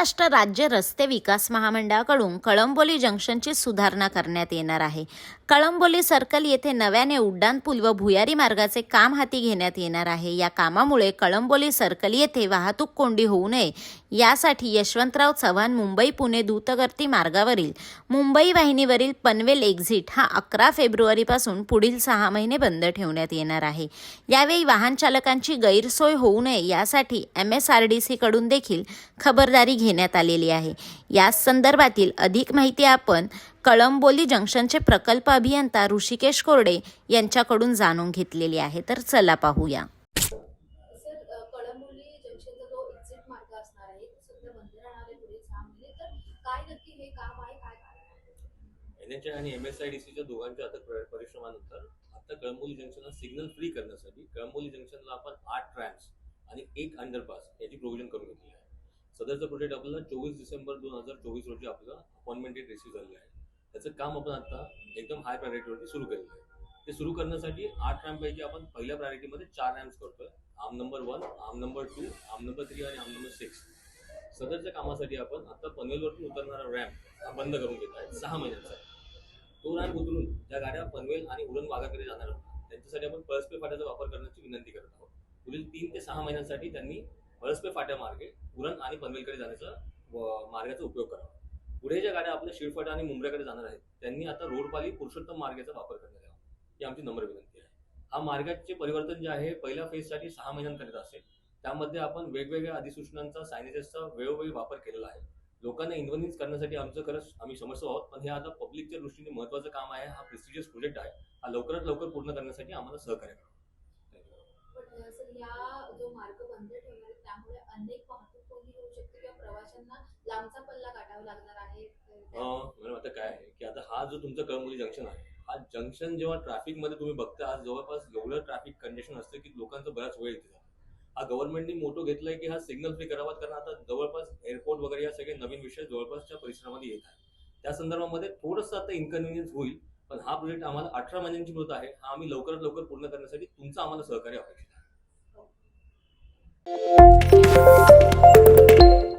महाराष्ट्र राज्य रस्ते विकास महामंडळाकडून कळंबोली जंक्शनची सुधारणा करण्यात येणार आहे. कळंबोली सर्कल येथे नव्याने उड्डाणपूल व भुयारी मार्गाचे काम हाती घेण्यात येणार आहे. या कामामुळे कळंबोली सर्कल येथे वाहतूक कोंडी होऊ नये. यासाठी यशवंतराव चव्हाण मुंबई पुणे द्रुतगती मार्गावरील मुंबई वाहिनीवरील पनवेल एक्झिट हा अकरा फेब्रुवारीपासून पुढील सहा महिने बंद ठेवण्यात येणार आहे. यावेळी वाहन चालकांची गैरसोय होऊ नये यासाठी एम एस आर डी सीकडून देखील खबरदारी घेण्यात आलेली आहे. या संदर्भातील अधिक माहिती आपण कळंबोली जंक्शनचे प्रकल्प अभियंता ऋषिकेश कोरडे यांच्याकडून जाणून घेतलेली आहे. तर चला पाहूया. सर अ, कळंबोली जंक्शनचा जो एक्झिट मार्ग असणार आहे तो सध्या बंद राहणार आहे पुढे सहा महिने तर काय नक्की हे काम आहे काय कारण आहे? एन एच आणि एम एस आय डी सीच्या दोघांच्या आता प्र- परिश्रमानंतर आता कळंबोली जंक्शनला सिग्नल फ्री करण्यासाठी कळंबोली जंक्शनला आपण आठ ट्रॅम्स आणि एक अंडरपास याची प्रोव्हिजन करून घेतली आहे. सदरचं प्रोजेक्ट आपल्याला चोवीस डिसेंबर दोन हजार चोवीस रोजी आपलं अपॉइंटमेंट डेट रिसीव्ह झालेलं आहे. त्याचं काम आपण आता एकदम हाय प्रायोरिटीवरती सुरू केलेलं आहे. ते सुरू करण्यासाठी आठ रॅम्पपैकी आपण पहिल्या प्रायोरिटीमध्ये चार रॅम्प्स करतोय. आम नंबर वन आम नंबर टू आम नंबर थ्री आणि आम नंबर सिक्स सदरच्या कामासाठी आपण आता पनवेलवरती उतरणारा रॅम्प हा बंद करून घेत आहे. सहा महिन्यांचा तो रॅम्प उतरून ज्या गाड्या पनवेल आणि उरण भागाकडे जाणार होत्या त्यांच्यासाठी आपण परस्पे फाट्याचा वापर करण्याची विनंती करत आहोत. पुढील तीन ते सहा महिन्यांसाठी त्यांनी हळसपे फाट्या मार्गे उरण आणि पनवेलकडे जाण्याचा मार्गाचा उपयोग करावा. पुढे ज्या गाड्या आपल्या शिरफट आणि मुंबऱ्याकडे जाणार आहेत त्यांनी आता रोडपाली पुरुषोत्तम मार्गाचा वापर करण्यात यावा. ही आमची नम्र विनंती आहे. हा मार्गाचे परिवर्तन जे आहे पहिल्या फेजसाठी सहा महिन्यांकरिता असेल. त्यामध्ये आपण वेगवेगळ्या अधिसूचनांचा सायनेजेसचा वेळोवेळी वापर केलेला आहे. लोकांना इन्व्हनिन्स करण्यासाठी आमचं खरंच आम्ही समजतो आहोत पण हे आता पब्लिकच्या दृष्टीने महत्वाचं काम आहे. हा प्रेस्टिजियस प्रोजेक्ट आहे. हा लवकरात लवकर पूर्ण करण्यासाठी आम्हाला सहकार्य करा पण अ, सर या जो मार्ग बंद ठेवणार आहे त्यामुळे अनेक वाहतूक कोंडी होऊ शकते किंवा प्रवाशांना लांबचा पल्ला गाठावा लागणार आहे. मॅडम आता काय आहे की आता हा जो तुमचा कळंबोली जंक्शन आहे हा जंक्शन जेव्हा ट्रॅफिकमध्ये तुम्ही बघता आज जवळपास एवढं ट्रॅफिक कंडिशन असतं की लोकांचा बराच वेळ इथे हा गव्हर्नमेंटने मोठं घेतलाय की हा सिग्नल फ्री करावा कारण आता जवळपास एअरपोर्ट वगैरे या सगळे नवीन विषय जवळपासच्या परिसरामध्ये येत आहे त्या संदर्भामध्ये थोडंसं आता इन्कन्व्हिनियन्स होईल पण हा प्रोजेक्ट आम्हाला अठरा महिन्यांची होत आहे. हा आम्ही लवकरात लवकर पूर्ण करण्यासाठी तुमचं आम्हाला सहकार्य अपेक्षित आहे